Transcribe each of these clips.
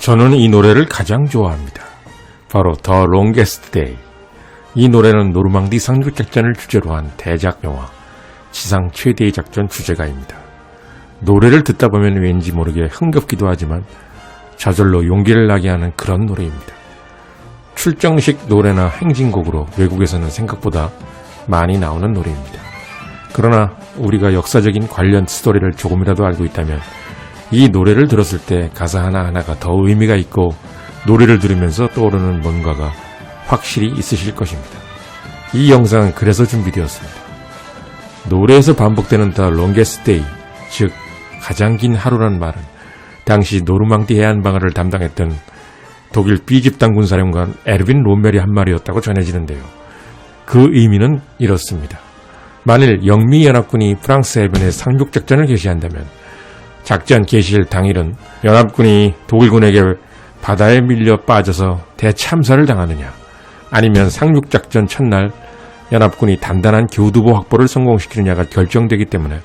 저는 이 노래를 가장 좋아합니다. 바로 더 롱게스트 데이. 이 노래는 노르망디 상륙 작전을 주제로 한 대작 영화 지상 최대의 작전 주제가입니다. 노래를 듣다 보면 왠지 모르게 흥겹기도 하지만 저절로 용기를 나게 하는 그런 노래입니다. 출정식 노래나 행진곡으로 외국에서는 생각보다 많이 나오는 노래입니다. 그러나 우리가 역사적인 관련 스토리를 조금이라도 알고 있다면 이 노래를 들었을 때 가사 하나하나가 더 의미가 있고 노래를 들으면서 떠오르는 뭔가가 확실히 있으실 것입니다. 이 영상은 그래서 준비되었습니다. 노래에서 반복되는 더 롱게스트 데이, 즉 가장 긴 하루란 말은 당시 노르망디 해안 방어를 담당했던 독일 B집 당군 사령관 에르빈 롬멜이 한 말이었다고 전해지는데요. 그 의미는 이렇습니다. 만일 영미 연합군이 프랑스 해변에 상륙 작전을 개시한다면 작전 개시일 당일은 연합군이 독일군에게 바다에 밀려 빠져서 대참사를 당하느냐 아니면 상륙 작전 첫날 연합군이 단단한 교두보 확보를 성공시키느냐가 결정되기 때문에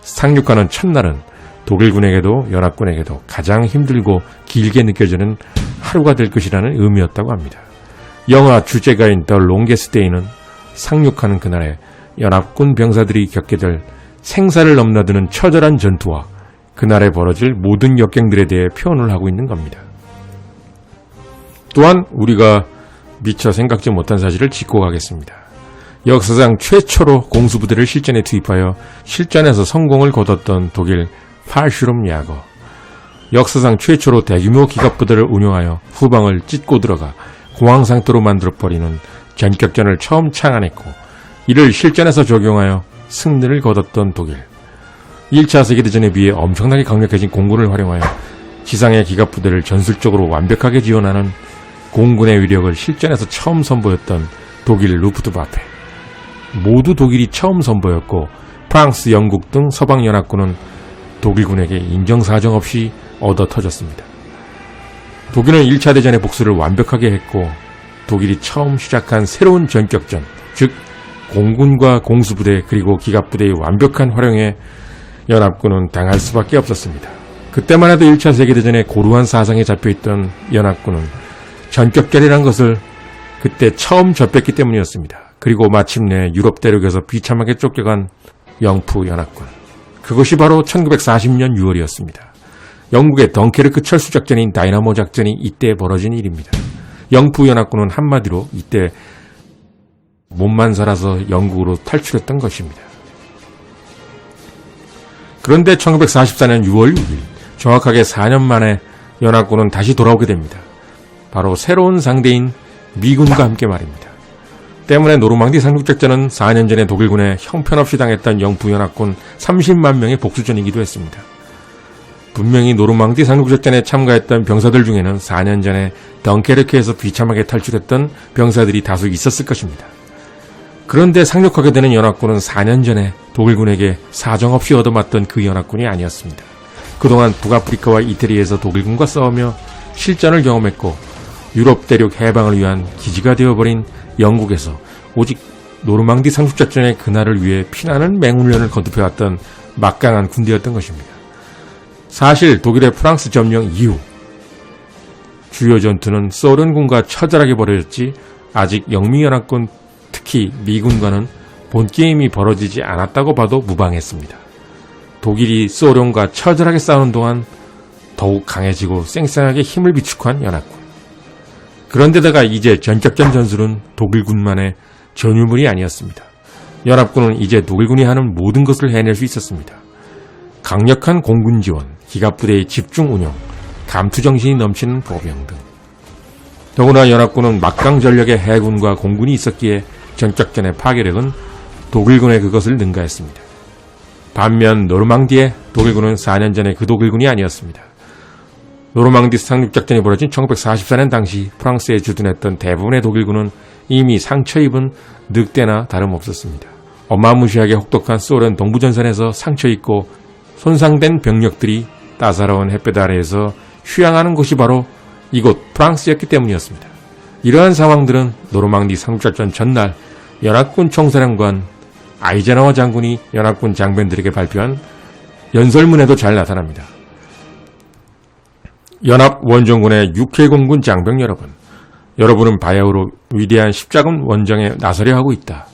상륙하는 첫날은 독일군에게도 연합군에게도 가장 힘들고 길게 느껴지는 하루가 될 것이라는 의미였다고 합니다. 영화 주제가인 더 롱게스 데이는 상륙하는 그날에 연합군 병사들이 겪게 될 생사를 넘나드는 처절한 전투와 그날에 벌어질 모든 역경들에 대해 표현을 하고 있는 겁니다. 또한 우리가 미처 생각지 못한 사실을 짚고 가겠습니다. 역사상 최초로 공수부대를 실전에 투입하여 실전에서 성공을 거뒀던 독일 팔슈름 야거. 역사상 최초로 대규모 기갑부대를 운용하여 후방을 찢고 들어가 공황 상태로 만들어버리는 전격전을 처음 창안했고 이를 실전에서 적용하여 승리를 거뒀던 독일. 1차 세계대전에 비해 엄청나게 강력해진 공군을 활용하여 지상의 기갑 부대를 전술적으로 완벽하게 지원하는 공군의 위력을 실전에서 처음 선보였던 독일 루프트바페. 모두 독일이 처음 선보였고 프랑스, 영국 등 서방연합군은 독일군에게 인정사정 없이 얻어 터졌습니다. 독일은 1차 대전의 복수를 완벽하게 했고 독일이 처음 시작한 새로운 전격전, 즉 공군과 공수부대 그리고 기갑부대의 완벽한 활용에 연합군은 당할 수밖에 없었습니다. 그때만 해도 1차 세계대전에 고루한 사상에 잡혀있던 연합군은 전격전이란 것을 그때 처음 접했기 때문이었습니다. 그리고 마침내 유럽 대륙에서 비참하게 쫓겨간 영프 연합군. 그것이 바로 1940년 6월이었습니다. 영국의 덩케르크 철수 작전인 다이나모 작전이 이때 벌어진 일입니다. 영프 연합군은 한마디로 이때 몸만 살아서 영국으로 탈출했던 것입니다. 그런데 1944년 6월 6일, 정확하게 4년 만에 연합군은 다시 돌아오게 됩니다. 바로 새로운 상대인 미군과 함께 말입니다. 때문에 노르망디 상륙작전은 4년 전에 독일군에 형편없이 당했던 영부연합군 30만 명의 복수전이기도 했습니다. 분명히 노르망디 상륙작전에 참가했던 병사들 중에는 4년 전에 덩케르크에서 비참하게 탈출했던 병사들이 다수 있었을 것입니다. 그런데 상륙하게 되는 연합군은 4년 전에 독일군에게 사정없이 얻어맞던 그 연합군이 아니었습니다. 그동안 북아프리카와 이태리에서 독일군과 싸우며 실전을 경험했고 유럽 대륙 해방을 위한 기지가 되어버린 영국에서 오직 노르망디 상륙작전의 그날을 위해 피나는 맹훈련을 거듭해왔던 막강한 군대였던 것입니다. 사실 독일의 프랑스 점령 이후 주요 전투는 소련군과 처절하게 벌어졌지 아직 영미연합군 특히 미군과는 본게임이 벌어지지 않았다고 봐도 무방했습니다. 독일이 소련과 처절하게 싸우는 동안 더욱 강해지고 쌩쌩하게 힘을 비축한 연합군. 그런데다가 이제 전격전 전술은 독일군만의 전유물이 아니었습니다. 연합군은 이제 독일군이 하는 모든 것을 해낼 수 있었습니다. 강력한 공군 지원, 기갑부대의 집중 운영, 감투 정신이 넘치는 보병 등. 더구나 연합군은 막강 전력의 해군과 공군이 있었기에 전격전의 파괴력은 독일군의 그것을 능가했습니다. 반면 노르망디의 독일군은 4년 전에 그 독일군이 아니었습니다. 노르망디 상륙작전이 벌어진 1944년 당시 프랑스에 주둔했던 대부분의 독일군은 이미 상처 입은 늑대나 다름없었습니다. 어마무시하게 혹독한 소련 동부전선에서 상처 입고 손상된 병력들이 따사로운 햇볕 아래에서 휴양하는 곳이 바로 이곳 프랑스였기 때문이었습니다. 이러한 상황들은 노르망디 상륙작전 전날 연합군 총사령관 아이제나워 장군이 연합군 장병들에게 발표한 연설문에도 잘 나타납니다. 연합 원정군의 육해공군 장병 여러분, 여러분은 바야흐로 위대한 십자군 원정에 나서려 하고 있다.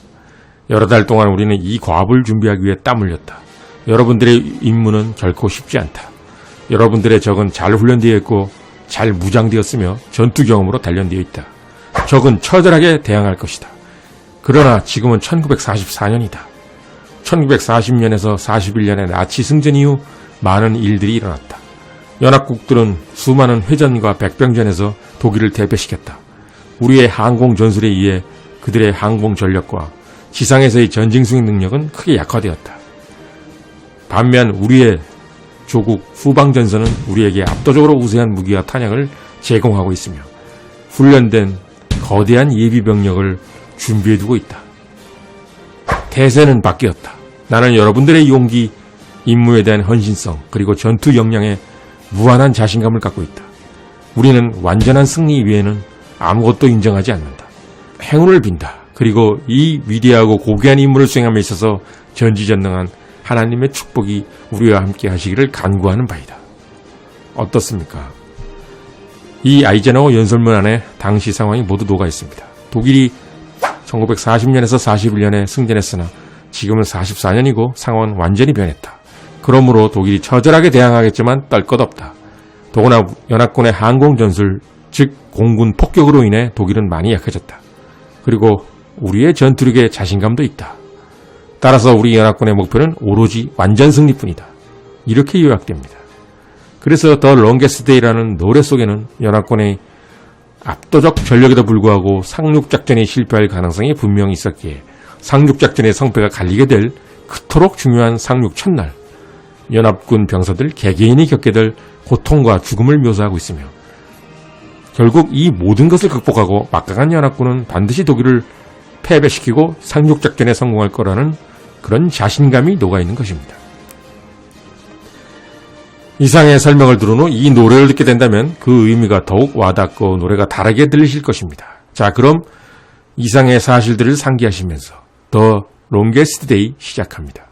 여러 달 동안 우리는 이 과업을 준비하기 위해 땀 흘렸다. 여러분들의 임무는 결코 쉽지 않다. 여러분들의 적은 잘 훈련되어 있고 잘 무장되었으며 전투 경험으로 단련되어 있다. 적은 처절하게 대항할 것이다. 그러나 지금은 1944년이다. 1940년에서 41년의 나치 승전 이후 많은 일들이 일어났다. 연합국들은 수많은 회전과 백병전에서 독일을 대패시켰다. 우리의 항공 전술에 의해 그들의 항공 전력과 지상에서의 전쟁 수행 능력은 크게 약화되었다. 반면 우리의 조국 후방 전선은 우리에게 압도적으로 우세한 무기와 탄약을 제공하고 있으며 훈련된 거대한 예비 병력을 준비해두고 있다. 대세는 바뀌었다. 나는 여러분들의 용기, 임무에 대한 헌신성, 그리고 전투 역량에 무한한 자신감을 갖고 있다. 우리는 완전한 승리 위에는 아무것도 인정하지 않는다. 행운을 빈다. 그리고 이 위대하고 고귀한 임무를 수행함에 있어서 전지전능한 하나님의 축복이 우리와 함께 하시기를 간구하는 바이다. 어떻습니까? 이 아이젠하워 연설문 안에 당시 상황이 모두 녹아 있습니다. 독일이 1940년에서 41년에 승전했으나 지금은 44년이고 상황은 완전히 변했다. 그러므로 독일이 처절하게 대항하겠지만 떨 것 없다. 더구나 연합군의 항공 전술, 즉 공군 폭격으로 인해 독일은 많이 약해졌다. 그리고 우리의 전투력에 자신감도 있다. 따라서 우리 연합군의 목표는 오로지 완전 승리뿐이다. 이렇게 요약됩니다. 그래서 더 롱게스트 데이라는 노래 속에는 연합군의 압도적 전력에도 불구하고 상륙작전이 실패할 가능성이 분명히 있었기에 상륙작전의 성패가 갈리게 될 그토록 중요한 상륙 첫날 연합군 병사들 개개인이 겪게 될 고통과 죽음을 묘사하고 있으며 결국 이 모든 것을 극복하고 막강한 연합군은 반드시 독일을 패배시키고 상륙작전에 성공할 거라는 그런 자신감이 녹아있는 것입니다. 이상의 설명을 들은 후 이 노래를 듣게 된다면 그 의미가 더욱 와닿고 노래가 다르게 들리실 것입니다. 자, 그럼 이상의 사실들을 상기하시면서 더 롱게스트 데이 시작합니다.